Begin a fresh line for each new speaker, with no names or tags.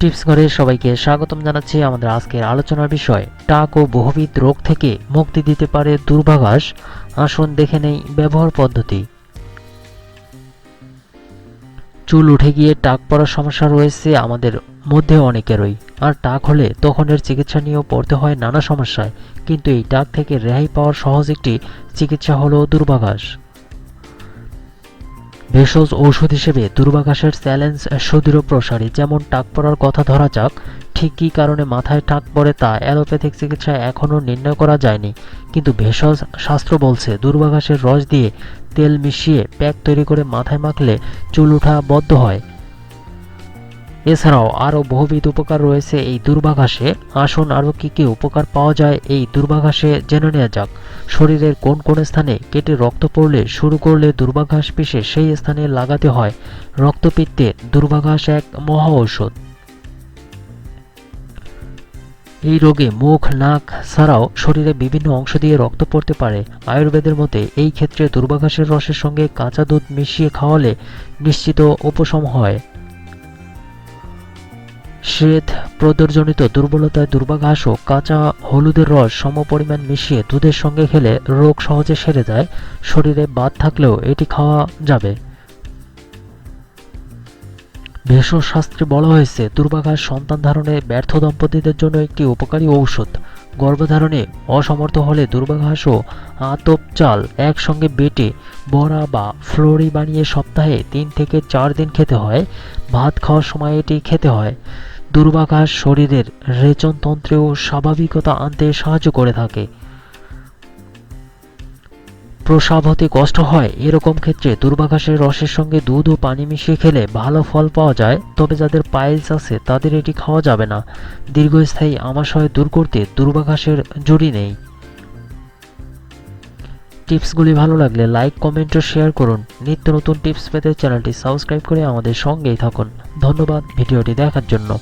Tips ঘরে সবাইকে স্বাগতম জানাচ্ছি আমাদের আজকের আলোচনার বিষয়। টাক ও বহুবিধ রোগ থেকে মুক্তি দিতে পারে দুর্বাঘাস আসুন দেখে নেই ব্যবহার পদ্ধতি। চুল উঠে গিয়ে টাক পড়ার সমস্যা রয়েছে আমাদের মধ্যে অনেকেরই। আর টাক হলে তখন এর চিকিৎসা নিয়েও পড়তে হয় নানা সমস্যায়। কিন্তু এই টাক থেকে রেহাই পাওয়ার সহজ একটি চিকিৎসা হলো দুর্বাঘাস ভেষজ ঔষধ হিসেবে দুর্বাঘাসের চ্যালেঞ্জ সুদৃঢ় প্রসারী। যেমন টাক পড়ার কথা ধরা যাক, ঠিক কী কারণে মাথায় টাক পড়ে তা অ্যালোপ্যাথিক চিকিৎসায় এখনও নির্ণয় করা যায়নি। কিন্তু ভেষজ শাস্ত্র বলছে দুর্বাঘাসের রস দিয়ে তেল মিশিয়ে প্যাক তৈরি করে মাথায় মাখলে চুল ওঠা বদ্ধ হয়। এছাড়াও আরও বহুবিধ উপকার রয়েছে এই দুর্বাঘাসে আসুন আরও কী কী উপকার পাওয়া যায় এই দুর্বাঘাসে জেনে নেওয়া যাক। শরীরের কোন কোন স্থানে কেটে রক্ত পড়লে শুরু করলে দুর্বাঘাস পিষে সেই স্থানে লাগাতে হয়। রক্তপিত্তে দুর্বাঘাস এক মহা ঔষধ। এই রোগে মুখ, নাক ছাড়াও শরীরে বিভিন্ন অংশ দিয়ে রক্ত পড়তে পারে। আয়ুর্বেদের মতে এই ক্ষেত্রে দুর্বাঘাসের রসের সঙ্গে কাঁচা দুধ মিশিয়ে খাওয়ালে নিশ্চিত উপশম হয়। শ্বেত প্রদর্জনিত দুর্বলতায় দুর্বাঘাস ও কাঁচা হলুদের রস সমপরিমাণ মিশিয়ে দুধের সঙ্গে খেলে রোগ সহজে সেরে যায়। শরীরে বাদ থাকলেও এটি খাওয়া যাবে। ভেষজ শাস্ত্রে বলা হয়েছে দুর্বাঘাস সন্তান ধারণে ব্যর্থ দম্পতিদের জন্য একটি উপকারী ঔষধ। গর্ভধারণে অসমর্থ হলে দুর্বাঘাস ও আতপ চাল একসঙ্গে বেটে বড়া বা ফ্লোরি বানিয়ে সপ্তাহে তিন থেকে চার দিন খেতে হয়। ভাত খাওয়ার সময় এটি খেতে হয়। দুর্বাঘাস শরীরের রেচনতন্ত্রেও স্বাভাবিকতা আনতে সাহায্য করে থাকে। প্রসাব হতে কষ্ট হয়, এরকম ক্ষেত্রে দুর্বাঘাসের রসের সঙ্গে দুধ ও পানি মিশিয়ে খেলে ভালো ফল পাওয়া যায়, তবে যাদের পাইলস আছে তাদের এটি খাওয়া যাবে না। দীর্ঘস্থায়ী আমাশয় দূর করতে দুর্বাঘাসের জুড়ি নেই। টিপসগুলি ভালো লাগলে লাইক, কমেন্ট ও শেয়ার করুন। নিত্য নতুন টিপস পেতে চ্যানেলটি সাবস্ক্রাইব করে আমাদের সঙ্গেই থাকুন। ধন্যবাদ ভিডিওটি দেখার জন্য।